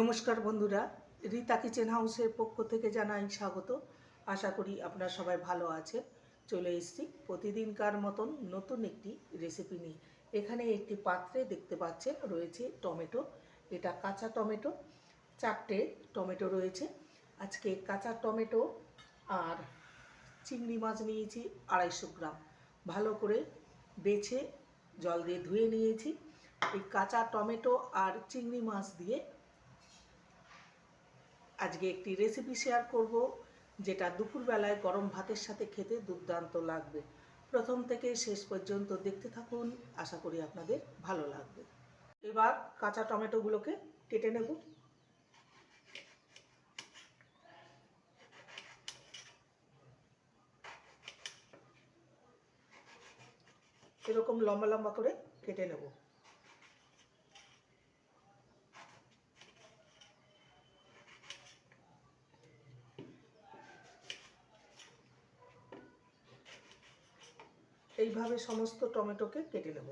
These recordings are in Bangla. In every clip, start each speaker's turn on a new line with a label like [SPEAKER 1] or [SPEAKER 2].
[SPEAKER 1] নমস্কার বন্ধুরা, রীতা কিচেন হাউসের পক্ষ থেকে জানাই স্বাগত। আশা করি আপনারা সবাই ভালো আছে চলে এসেছি প্রতিদিনকার মতন নতুন একটি রেসিপি নিয়ে। এখানে একটি পাত্রে দেখতে পাচ্ছেন, রয়েছে টমেটো। এটা কাঁচা টমেটো, চারটে টমেটো রয়েছে। আজকে কাঁচা টমেটো আর চিংড়ি মাছ নিয়েছি আড়াইশো গ্রাম। ভালো করে বেছে জল দিয়ে ধুয়ে নিয়েছি। এই কাঁচা টমেটো আর চিংড়ি মাছ দিয়ে আজকে একটি রেসিপি শেয়ার করব, যেটা দুপুরবেলায় গরম ভাতের সাথে খেতে দুর্দান্ত লাগবে। প্রথম থেকে শেষ পর্যন্ত দেখতে থাকুন, আশা করি আপনাদের ভালো লাগবে। এবার কাঁচা টমেটোগুলোকে কেটে নেব। এরকম লম্বা লম্বা করে কেটে নেব। এইভাবে সমস্ত টমেটোকে কেটে নেব।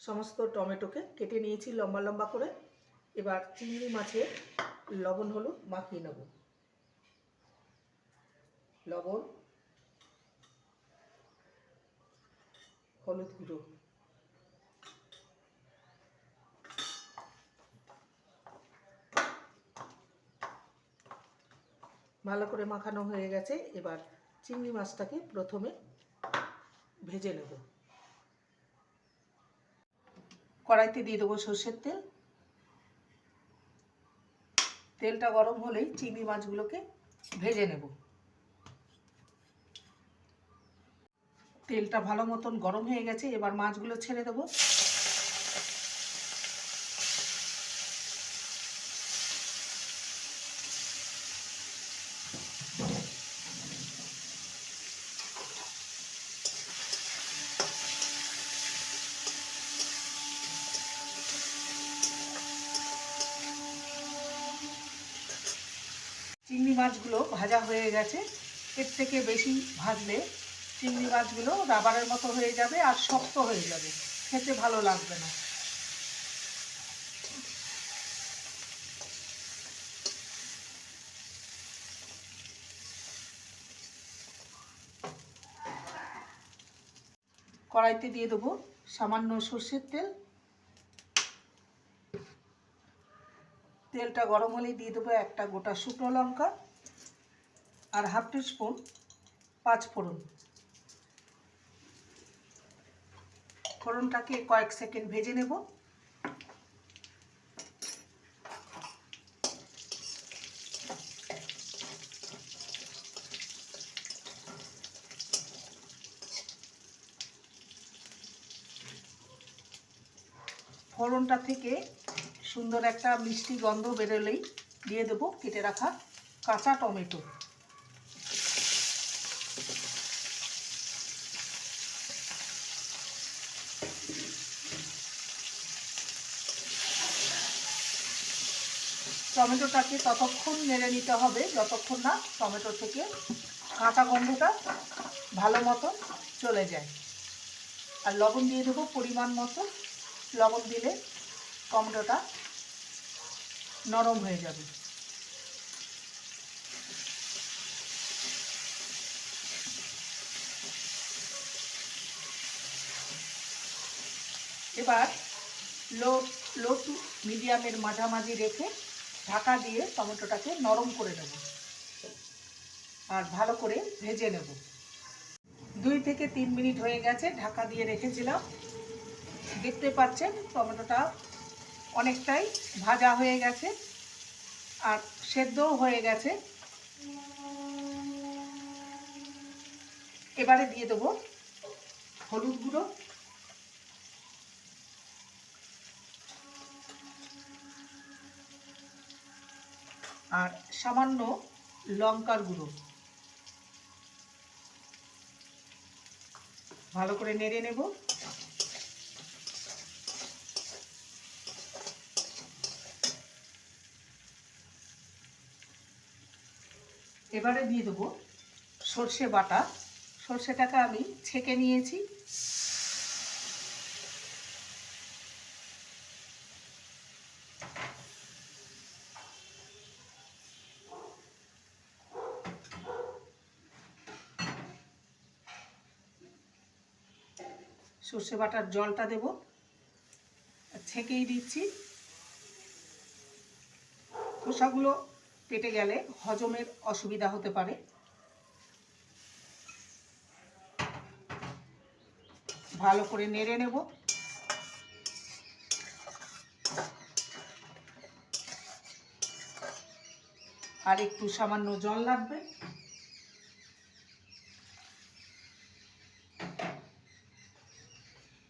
[SPEAKER 1] সমস্ত টমেটোকে কেটে নিয়েছি লম্বা লম্বা করে। এবার চিংড়ি মাছের লবণ হলুদ মাখিয়ে নেব। লবণ, হলুদ গুঁড়ো। ভালো করে মাখানো হয়ে গেছে। এবার চিংড়ি মাছটাকে প্রথমে ভেজে নেব। কড়াইতে দিয়ে দেবো সর্ষের তেল। তেলটা গরম হলেই চিংড়ি মাছগুলোকে ভেজে নেব। তেলটা ভালো মতন গরম হয়ে গেছে, এবার মাছগুলো ছেড়ে দেবো। চিংড়ি মাছগুলো ভাজা হয়ে গেছে। এর থেকে বেশি ভাজলে চিংড়ি মাছগুলো রাবারের মতো হয়ে যাবে আর শক্ত হয়ে যাবে। খেতে ভালো লাগবে না। কড়াইতে দিয়ে দেবো সামান্য সর্ষের তেল। তেলটা গরম হলেই দিয়ে দেবো একটা গোটা শুকনো লঙ্কা আর হাফ স্পুন পাঁচ ফোড়ন। ফোড়নটাকে কয়েক সেকেন্ড ভেজে নেব। ফোড়নটা থেকে সুন্দর একটা মিষ্টি গন্ধ বেরোলেই দিয়ে দেবো কেটে রাখা কাঁচা টমেটো। টমেটোটাকে ততক্ষণ নেড়ে নিতে হবে, যতক্ষণ না টমেটো থেকে কাঁচা গন্ধটা ভালো মতো চলে যায়। আর লবণ দিয়ে দেবো পরিমাণ মতো। লবণ দিলে টমেটোটা নরম হয়ে যাবে। এবার লো লো টু মিডিয়ামের মাঝামাঝি রেখে ঢাকা দিয়ে টমেটোটাকে নরম করে নেব আর ভালো করে ভেজে নেব। দুই থেকে তিন মিনিট হয়ে গেছে ঢাকা দিয়ে রেখেছিলাম। দেখতে পাচ্ছেন টমেটোটা অনেকটাই ভাজা হয়ে গেছে আর সেদ্ধও হয়ে গেছে। এবারে দিয়ে দেবো হলুদ গুঁড়ো। আর সামান্য লঙ্কার গুঁড়ো। ভালো করে নেড়ে নেব। এবারে দিয়ে দেবো সর্ষে বাটা। সর্ষেটাকে আমি ছেঁকে নিয়েছি। সর্ষে বাটার জলটা দেব। ছেঁকেই দিচ্ছি। খোসাগুলো পেটে গেলে হজমের অসুবিধা হতে পারে। ভালো করে নেড়ে নেব। আর একটু সামান্য জল লাগবে।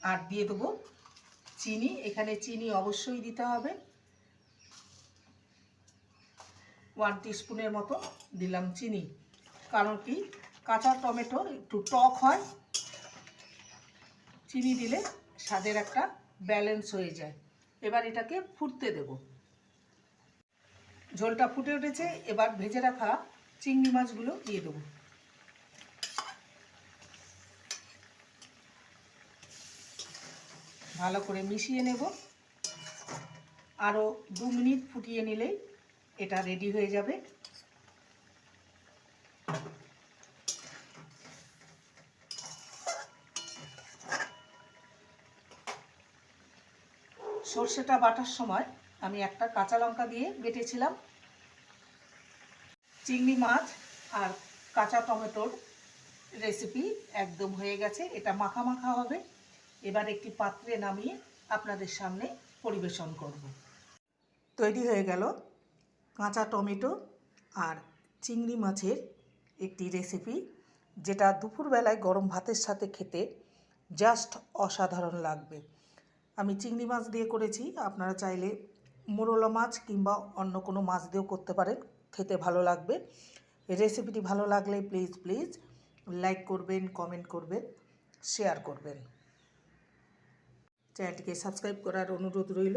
[SPEAKER 1] আর দিয়ে দেবো চিনি। এখানে চিনি অবশ্যই দিতে হবে। ওয়ান স্পুনের মতো দিলাম চিনি। কারণ কি? কাঁচা টমেটো একটু টক হয়, চিনি দিলে স্বাদের একটা ব্যালেন্স হয়ে যায়। এবার এটাকে ফুটতে দেব। ঝোলটা ফুটে উঠেছে, এবার ভেজে রাখা চিংড়ি মাছগুলো দিয়ে দেবো। ভালো করে মিশিয়ে নেব। আরও দু মিনিট ফুটিয়ে নিলেই এটা রেডি হয়ে যাবে। সর্ষেটা বাটার সময় আমি একটা কাঁচা লঙ্কা দিয়ে বেটেছিলাম। চিংড়ি মাছ আর কাঁচা টমেটোর রেসিপি একদম হয়ে গেছে। এটা মাখা মাখা হবে। এবার একটি পাত্রে নামিয়ে আপনাদের সামনে পরিবেশন করব। তৈরি হয়ে গেল। কাঁচা টমেটো আর চিংড়ি মাছের একটি রেসিপি যেটা দুপুরবেলায় গরম ভাতের সাথে খেতে জাস্ট অসাধারণ লাগবে। আমি চিংড়ি মাছ দিয়ে করেছি, আপনারা চাইলে মোরলা মাছ কিংবা অন্য কোনো মাছ দিয়েও করতে পারেন, খেতে ভালো লাগবে। রেসিপিটি ভালো লাগলে প্লিজ প্লিজ লাইক করবেন কমেন্ট করবেন শেয়ার করবেন। চ্যানেলটিকে সাবস্ক্রাইব করার অনুরোধ রইল।